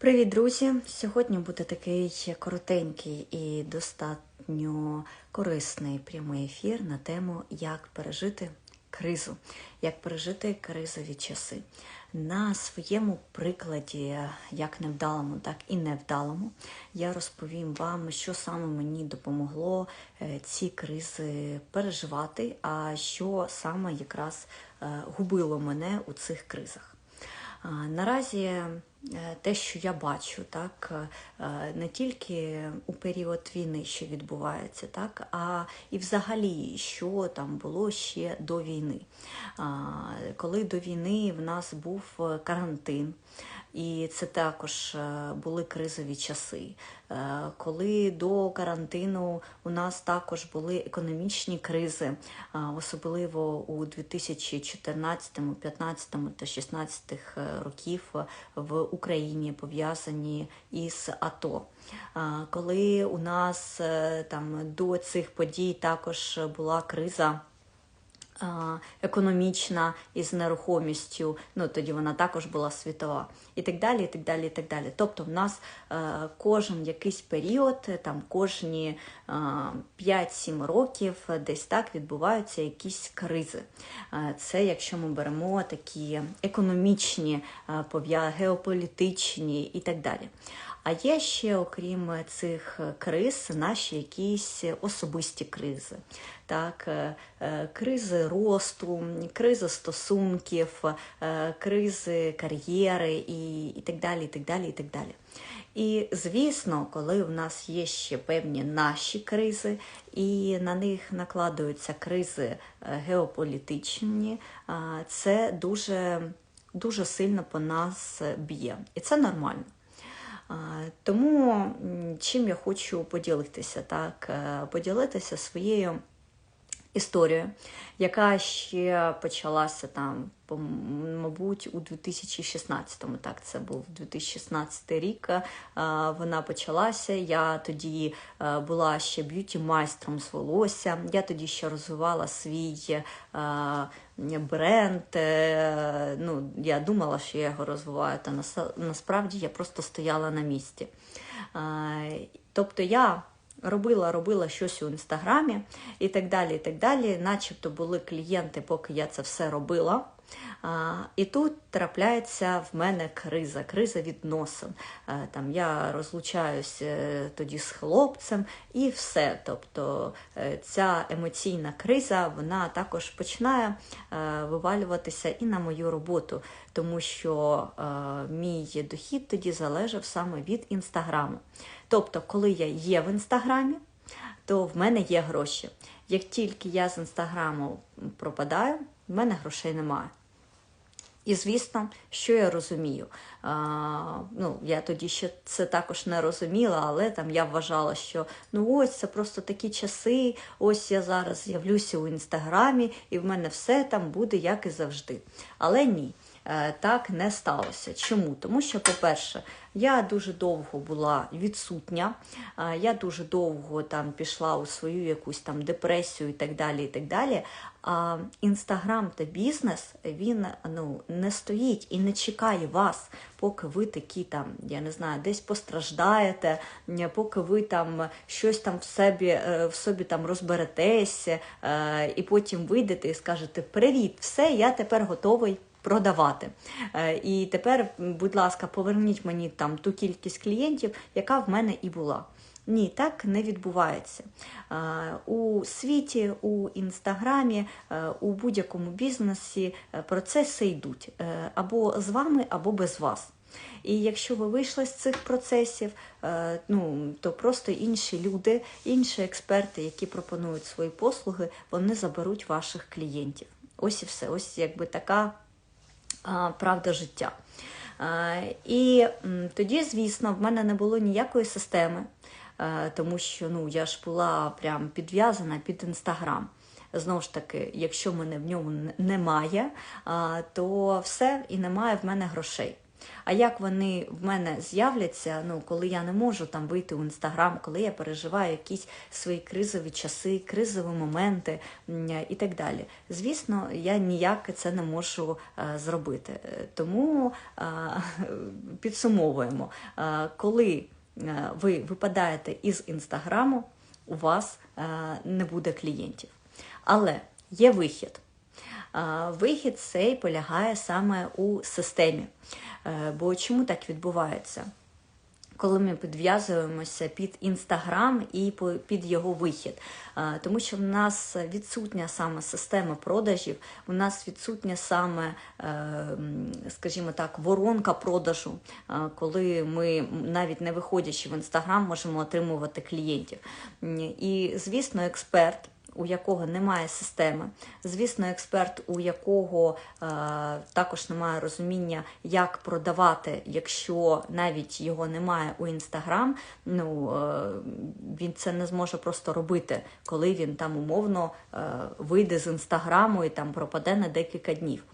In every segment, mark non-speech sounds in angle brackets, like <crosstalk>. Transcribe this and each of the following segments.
Привіт, друзі! Сьогодні буде такий коротенький і достатньо корисний прямий ефір на тему, як пережити кризу, як пережити кризові часи. На своєму прикладі, як невдалому, так і невдалому, я розповім вам, що саме мені допомогло е, ці кризи переживати, а що саме якраз е, губило мене у цих кризах. Наразі те, що я бачу, так е, не тільки у період війни, що відбувається, так, а і взагалі, що там було ще до війни. Коли до війни в нас був е, карантин. І це також е, були кризові часи. Е, Коли до карантину у нас також були економічні кризи, е, особливо у 2014, 2015 та 2016 років в Україні пов'язані із АТО. Коли у нас там до цих подій також була криза економічна із нерухомістю, ну тоді вона також була світова, і так далі. і так далі, і так далі. Тобто, в нас е, кожен якийсь період, е, там кожні е, 5-7 років е, десь так відбуваються якісь кризи. Це якщо ми беремо такі економічні, геополітичні і так далі. А є ще, окрім цих криз, наші якісь особисті кризи. Так, е, е, кризи росту, кризи стосунків, е, кризи кар'єри і, і так далі. І так далі, і так далі. І звісно, коли в нас є ще певні наші кризи, і на них накладаються кризи геополітичні, це дуже, дуже сильно по нас б'є. І це нормально. Тому чим я хочу поділитися, так, е, поділитися своєю історією, яка ще почалася там, мабуть, у 2016-му. Так, це був 2016 рік. е, Вона почалася. Я тоді е, була ще б'юті-майстром з волосся. Я тоді ще розвивала свій е, бренд. Ну, я думала, що я його розвиваю, та насправді я просто стояла на місці. Тобто я робила, робила щось у інстаграмі і так далі, і так далі. Начебто були клієнти, поки я це все робила. А, і тут трапляється в мене криза, криза відносин. Е, Там я розлучаюсь е, тоді з хлопцем і все. Тобто е, ця емоційна криза вона також починає е, вивалюватися і на мою роботу, тому що е, мій дохід тоді залежав саме від інстаграму. Тобто, коли я є в інстаграмі, то в мене є гроші. Як тільки я з інстаграму пропадаю, в мене грошей немає. І звісно, що я розумію. А, ну, я тоді ще це також не розуміла, але там я вважала, що ну ось це просто такі часи. Ось я зараз з'явлюся у інстаграмі, і в мене все там буде як і завжди. Але ні. Е, Так не сталося. Чому? Тому що, по-перше, я дуже довго була відсутня, е, я дуже довго там пішла у свою якусь там депресію і так далі. і так далі. А інстаграм та бізнес він ну не стоїть і не чекає вас, поки ви такі там, я не знаю, десь постраждаєте, поки ви там щось там в собі, е, в собі там розберетеся, і потім вийдете і скажете Привіт, все, я тепер готовий. Продавати. Е, І тепер, будь ласка, поверніть мені там ту кількість клієнтів, яка в мене і була. Ні, так не відбувається. Е, У світі, у інстаграмі, е, у будь-якому бізнесі процеси йдуть або з вами, або без вас. І якщо ви вийшли з цих процесів, ну то просто інші люди, інші експерти, які пропонують свої послуги, вони заберуть ваших клієнтів. Ось і все. Ось якби така правда життя. І тоді, звісно, в мене не було ніякої системи, тому що ну, я ж була прям підв'язана під інстаграм. Знову ж таки, якщо мене в ньому немає, то все і немає в мене грошей. А як вони в мене з'являться, ну коли я не можу там вийти у інстаграм, коли я переживаю якісь свої кризові часи, кризові моменти і так далі. Звісно, я ніяк це не можу е, зробити. Е, Тому е, <laughs> підсумовуємо, коли ви випадаєте із інстаграму, у вас не буде клієнтів. Але є вихід. Вихід цей полягає саме у системі. Е, Бо чому так відбувається? Коли ми підв'язуємося під інстаграм і під його вихід, Е, тому що в нас відсутня саме система продажів, у нас відсутня саме, е, скажімо так, воронка продажу, коли ми навіть не виходячи в інстаграм, можемо отримувати клієнтів. І звісно, експерт у якого немає системи, звісно, експерт, у якого е, також немає розуміння, як продавати, якщо навіть його немає у інстаграм, ну е, він це не зможе просто робити, коли він там умовно е, вийде з інстаграму і там пропаде на декілька днів.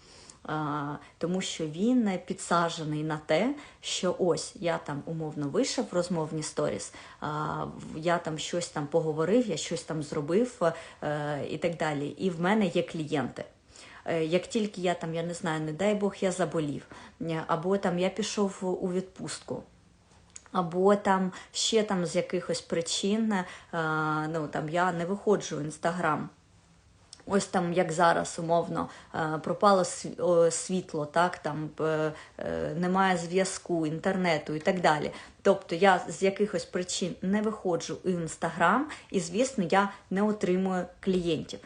Тому що він підсаджений на те, що ось я там умовно вийшов в розмовні сторіс, я там щось там поговорив, я щось там зробив е, і так далі. І в мене є клієнти. Е, Як тільки я там, я не знаю, не дай Бог, я заболів, е, або там я пішов у відпустку. Або там ще там з якихось причин, е, ну там я не виходжу в інстаграм. Ось там, як зараз, умовно, е, пропало світло, так там е, е, немає зв'язку, інтернету і так далі. Тобто я з якихось причин не виходжу в інстаграм, і звісно, я не отримую клієнтів.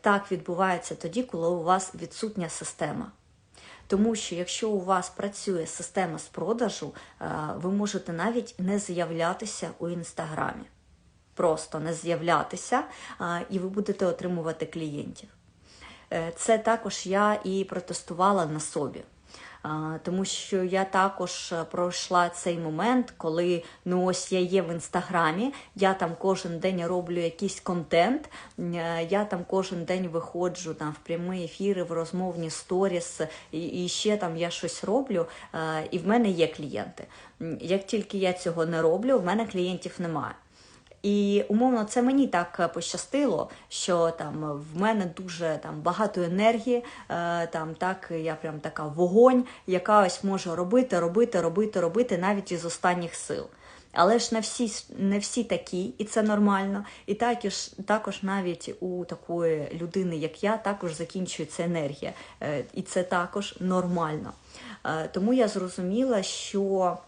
Так відбувається тоді, коли у вас відсутня система. Тому що якщо у вас працює система з продажу, ви можете навіть не з'являтися у інстаграмі. Просто не з'являтися, і ви будете отримувати клієнтів. Е, Це також я і протестувала на собі. Тому що я також е, пройшла цей момент, коли ну ось я є в інстаграмі, я там кожен день роблю якийсь контент, е, я там кожен день виходжу там в прямі ефіри, в розмовні сторіс, і, і ще там я щось роблю, і в мене є клієнти. Як тільки я цього не роблю, в мене клієнтів немає. І умовно, це мені так е, пощастило, що там в мене дуже там багато енергії, е, там так я прям така вогонь, яка ось може робити, робити, робити, робити навіть із останніх сил. Але ж не всі не всі такі, і це нормально. І також, також навіть у такої людини, як я, також закінчується енергія. Е, І це також нормально. Тому я зрозуміла, що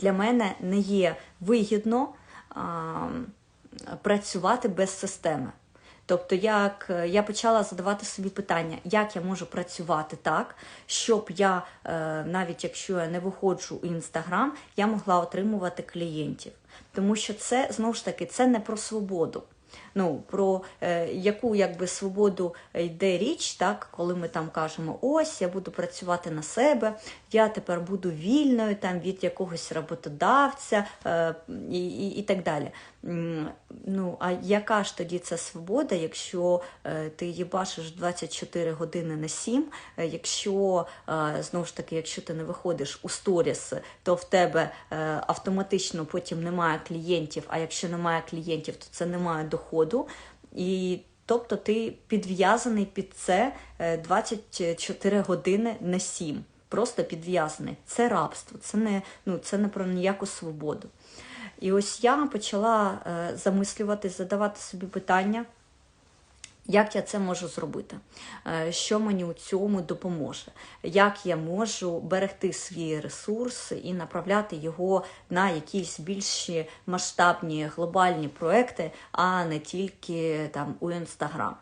для мене не є вигідно працювати без системи. Тобто, як е, я почала задавати собі питання, як я можу працювати так, щоб я, е, навіть якщо я не виходжу у інстаграм, я могла отримувати клієнтів. Тому що це знову ж таки це не про свободу. Ну, про е, яку якби свободу йде річ, так, коли ми там кажемо, ось я буду працювати на себе, я тепер буду вільною там від якогось роботодавця е, і, і, і так далі. Ну, а яка ж тоді це свобода, якщо е, ти її бачиш 24 години на 7, е, якщо е, знову ж таки, якщо ти не виходиш у сторіс, то в тебе е, автоматично потім немає клієнтів, а якщо немає клієнтів, то це немає доходу. І тобто ти підв'язаний під це е, 24 години на 7. Просто підв'язаний. Це рабство, це не, ну, це не про ніяку свободу. І ось я почала е, замислювати, задавати собі питання, як я це можу зробити, Е, що мені у цьому допоможе, як я можу берегти свій ресурс і направляти його на якісь більші масштабні глобальні проекти, а не тільки там у інстаграм.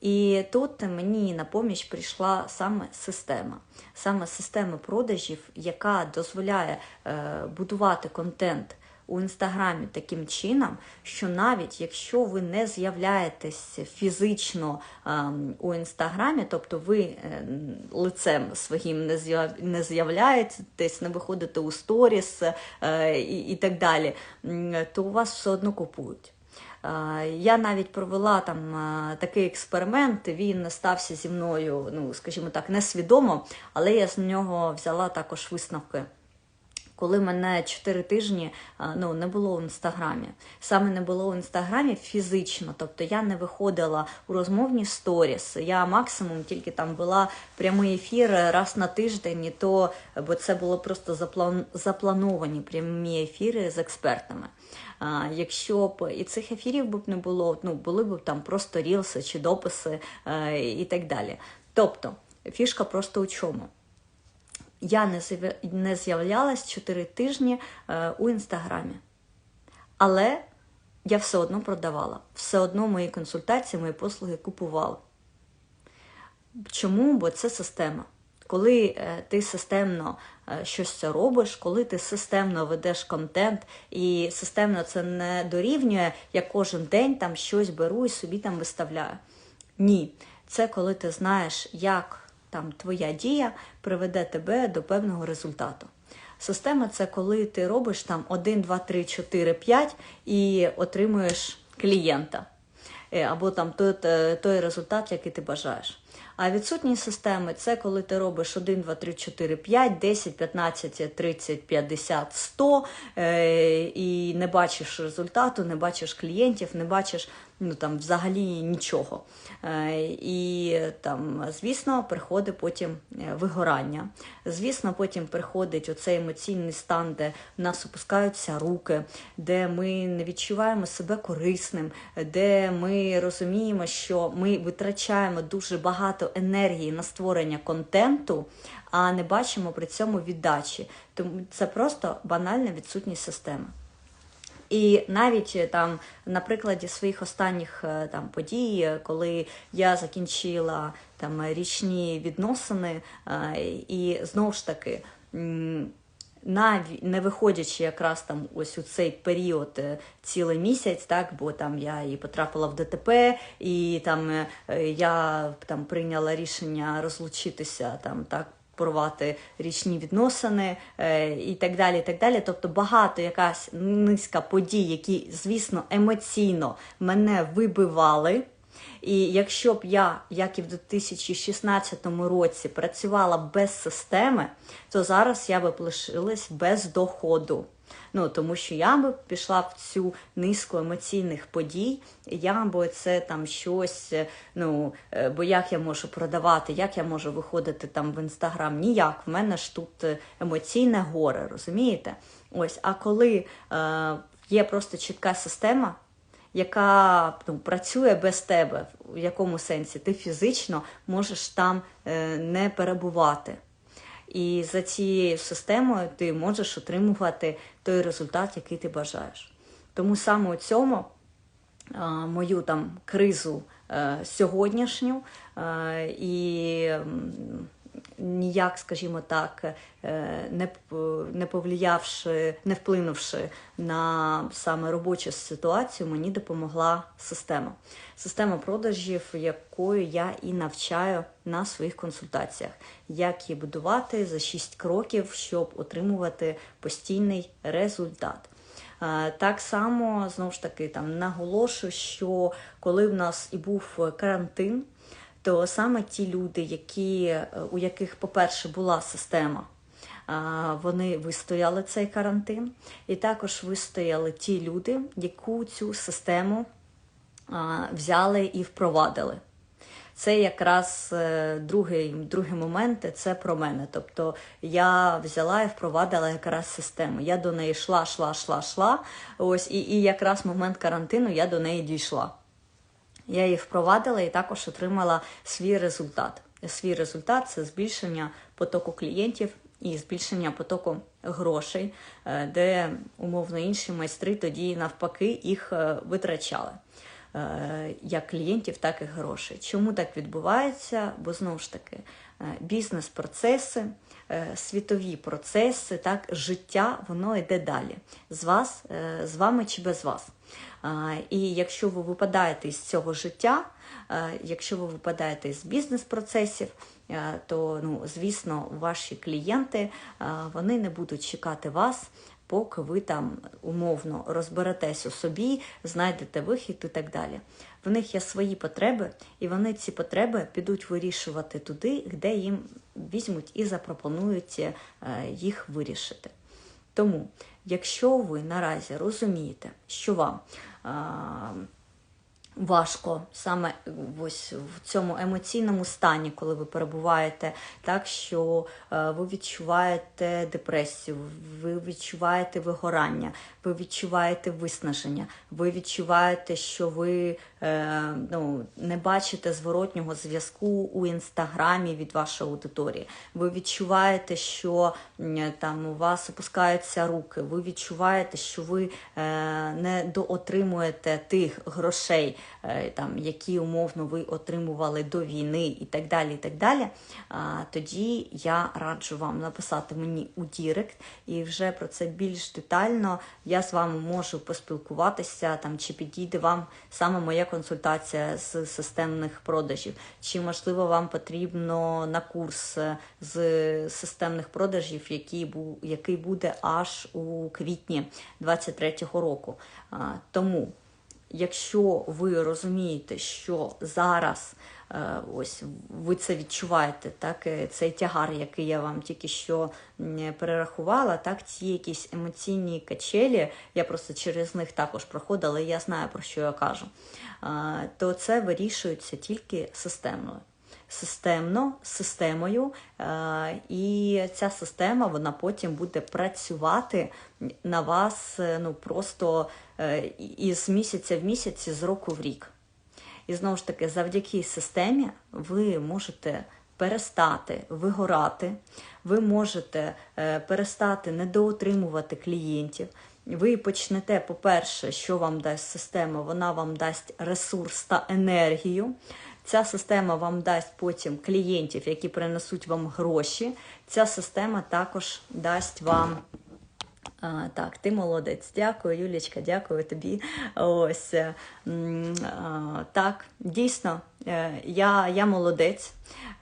І тут мені на поміч прийшла саме система, саме система продажів, яка дозволяє е, будувати контент у інстаграмі таким чином, що навіть якщо ви не з'являєтесь фізично ем, у інстаграмі, тобто ви е, лицем своїм не з'яв- не з'являєтесь, не виходите у сторіс е, і, так далі, то у вас все одно купують. Е, Я навіть провела там такий експеримент. Він стався зі мною, ну скажімо так, несвідомо, але я з нього взяла також висновки. Коли мене 4 тижні ну, не було в інстаграмі. Саме не було в інстаграмі фізично, тобто я не виходила у розмовні сторіс. Я максимум тільки там була прямий ефір раз на тиждень, і то, бо це було просто заплан... заплановані прямі ефіри з експертами. Якщо б і цих ефірів б не було, ну були б там просто рілси чи дописи е, і так далі. Тобто фішка просто у чому? Я не з'являлась 4 тижні е, у інстаграмі. Але я все одно продавала. Все одно мої консультації, мої послуги купували. Чому? Бо це система. Коли е, ти системно е, щось робиш, коли ти системно ведеш контент, і системно це не дорівнює, я кожен день там щось беру і собі там виставляю. Ні, це коли ти знаєш, як там твоя дія приведе тебе до певного результату. Система це коли ти робиш там 1, 2, 3, 4, 5 і отримуєш клієнта. Е, Або там той, той результат, який ти бажаєш. А відсутність системи це коли ти робиш 1, 2, 3, 4, 5, 10, 15, 30, 50, 100 е, і не бачиш результату, не бачиш клієнтів, не бачиш ну, там, взагалі нічого. Е, і там, звісно, приходить потім е, вигорання. Звісно, потім приходить оцей емоційний стан, де в нас опускаються руки, де ми не відчуваємо себе корисним, де ми розуміємо, що ми витрачаємо дуже багато енергії на створення контенту, а не бачимо при цьому віддачі. Тому це просто банальна відсутність системи. І навіть е, там на прикладі своїх останніх е, там подій, е, коли я закінчила там річні відносини, і знову ж таки. М, наві- не виходячи якраз там ось у цей період е, цілий місяць, так бо там я і потрапила в ДТП, і там е, я там прийняла рішення розлучитися там так. Порвати річні відносини е, і так далі. і так далі. Тобто багато якась низка подій, які, звісно, емоційно мене вибивали. І якщо б я, як і в 2016 році, працювала без системи, то зараз я б лишилась без доходу. Ну тому що я би пішла в цю низку емоційних подій, я би це там щось. е, Ну е, бо як я можу продавати, як я можу виходити там в інстаграм? Ніяк. В мене ж тут е, емоційне горе, розумієте? Ось, а коли е, є просто чітка система, яка ну, працює без тебе, в якому сенсі ти фізично можеш там е, не перебувати. І за цією системою ти можеш отримувати той результат, який ти бажаєш. Тому саме у цьому мою там кризу е, сьогоднішню е, і ніяк, скажімо так, е, не, не повлиявши, не вплинувши на саме робочу ситуацію, мені допомогла система. Система продажів, якою я і навчаю на своїх консультаціях, як її будувати за 6 кроків, щоб отримувати постійний результат. Е, Так само знову ж таки там наголошую, що коли в нас і був карантин, то саме ті люди, які, е, у яких, по-перше, була система, вони вистояли цей карантин, і також вистояли ті люди, яку цю систему взяли і впровадили. Це якраз е, другий, другий момент, це про мене. Тобто я взяла і впровадила якраз систему. Я до неї йшла, йшла, йшла, йшла. Ось і, і якраз момент карантину я до неї дійшла. Я її впровадила і також отримала свій результат. Свій результат це збільшення потоку клієнтів і збільшення потоку грошей, е, де умовно інші майстри тоді навпаки їх е, витрачали. е, Як клієнтів, так і грошей. Чому так відбувається? Бо знову ж таки бізнес-процеси, світові процеси, так життя воно йде далі з вас, е, з вами чи без вас. І якщо ви випадаєте із цього життя, е, якщо ви випадаєте з бізнес-процесів, е, то ну, звісно, ваші клієнти е, вони не будуть чекати вас. Поки ви там умовно розберетесь у собі, знайдете вихід і так далі. В них є свої потреби, і вони ці потреби підуть вирішувати туди, де їм візьмуть і запропонують е, їх вирішити. Тому, якщо ви наразі розумієте, що вам а, важко саме ось в цьому емоційному стані, коли ви перебуваєте, так що е, ви відчуваєте депресію, ви відчуваєте вигорання, ви відчуваєте виснаження, ви відчуваєте, що ви е, ну, не бачите зворотнього зв'язку у інстаграмі від вашої аудиторії. Ви відчуваєте, що там у вас опускаються руки, ви відчуваєте, що ви е, не доотримуєте тих грошей, е, там, які умовно ви отримували до війни і так далі. і так далі, Тоді я раджу вам написати мені у Дірект, і вже про це більш детально я з вами можу поспілкуватися, там, чи підійде вам саме моя консультація з системних продажів, чи можливо вам потрібно на курс з системних продажів, який бу- який буде аж у квітні 23-го року. Тому якщо ви розумієте, що зараз е, ось ви це відчуваєте, так е, цей тягар, який я вам тільки що перерахувала, так ці якісь емоційні качелі, я просто через них також проходила, і я знаю про що я кажу, то це вирішується тільки системною. Системно, системою, е, і ця система вона потім буде працювати на вас е, ну просто е, із місяця в місяць, з року в рік. І знову ж таки, завдяки системі ви можете перестати вигорати, ви можете перестати недоотримувати клієнтів. Ви почнете, по-перше, що вам дасть система, вона вам дасть ресурс та енергію. Ця система вам дасть потім клієнтів, які принесуть вам гроші. Ця система також дасть вам. А, так, ти молодець. Дякую, Юлічка, дякую тобі. Ось а, так, дійсно, е, я, я молодець.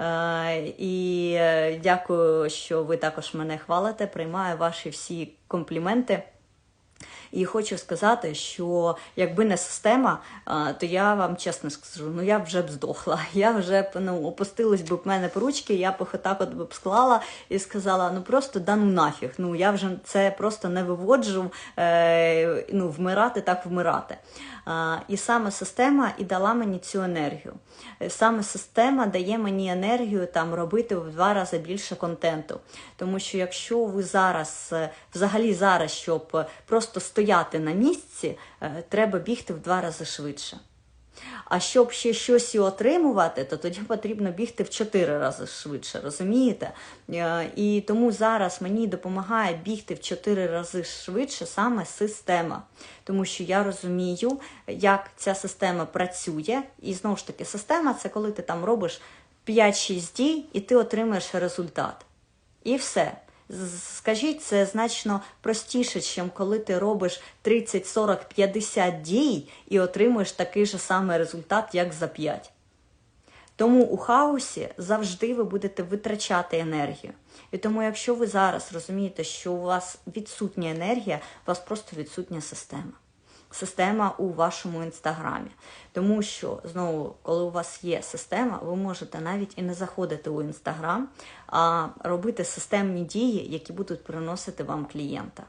Е, І е, дякую, що ви також мене хвалите. Приймаю ваші всі компліменти. І хочу сказати, що якби не система, то я вам чесно скажу, ну я вже б здохла. <laughs> Я вже б ну, опустились би в мене по ручки, я б їх отак от би б склала і сказала: ну просто да ну нафіг. Ну я вже це просто не виводжу. Е, ну, вмирати так вмирати. А, і саме система і дала мені цю енергію. Е, Саме система дає мені енергію там робити в два рази більше контенту. Тому що якщо ви зараз, е, взагалі зараз, щоб е, просто стояти на місці, е, треба бігти в два рази швидше. А щоб ще щось і отримувати, то тоді потрібно бігти в чотири рази швидше, розумієте? Е, І тому зараз мені допомагає бігти в чотири рази швидше саме система. Тому що я розумію, як ця система працює. І знову ж таки, система це коли ти там робиш 5-6 дій і ти отримаєш результат. І все. Скажіть, це значно простіше, ніж коли ти робиш 30, 40, 50 дій і отримуєш такий же самий результат, як за 5. Тому у хаосі завжди ви будете витрачати енергію. І тому, якщо ви зараз розумієте, що у вас відсутня енергія, у вас просто відсутня система. Система у вашому інстаграмі. Тому що, знову, коли у вас є система, ви можете навіть і не заходити у інстаграм, а робити системні дії, які будуть приносити вам клієнта.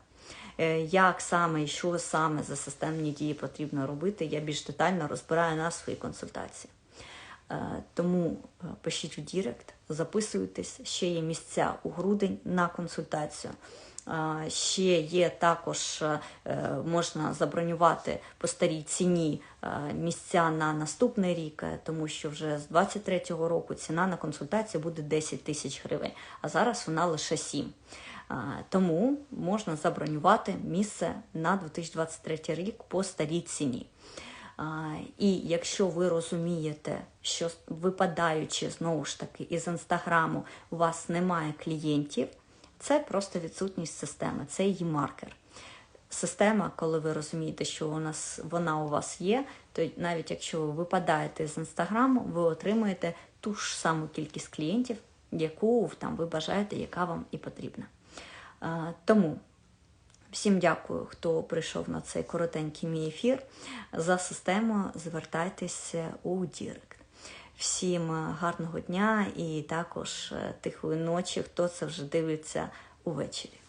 Е, Як саме і що саме за системні дії потрібно робити, я більш детально розбираю на своїй консультації. Е, Тому е, пишіть у Дірект, записуйтесь, ще є місця у грудень на консультацію. Е, Ще є також е, можна забронювати по старій ціні е, місця на наступний рік, е, тому що вже з 23-го року ціна на консультацію буде 10 тисяч гривень, а зараз вона лише 7. Тому можна забронювати місце на 2023 рік по старій ціні. І якщо ви розумієте, що випадаючи знову ж таки із інстаграму, у вас немає клієнтів, це просто відсутність системи, це її маркер. система, коли ви розумієте, що у нас вона у вас є, то навіть якщо ви випадаєте з інстаграму, ви отримуєте ту ж саму кількість клієнтів, яку там ви бажаєте, яка вам і потрібна. Тому всім дякую, хто прийшов на цей коротенький мій ефір. За систему звертайтеся у Дірект. Всім е, гарного дня і також е, тихої ночі, хто це вже дивиться увечері.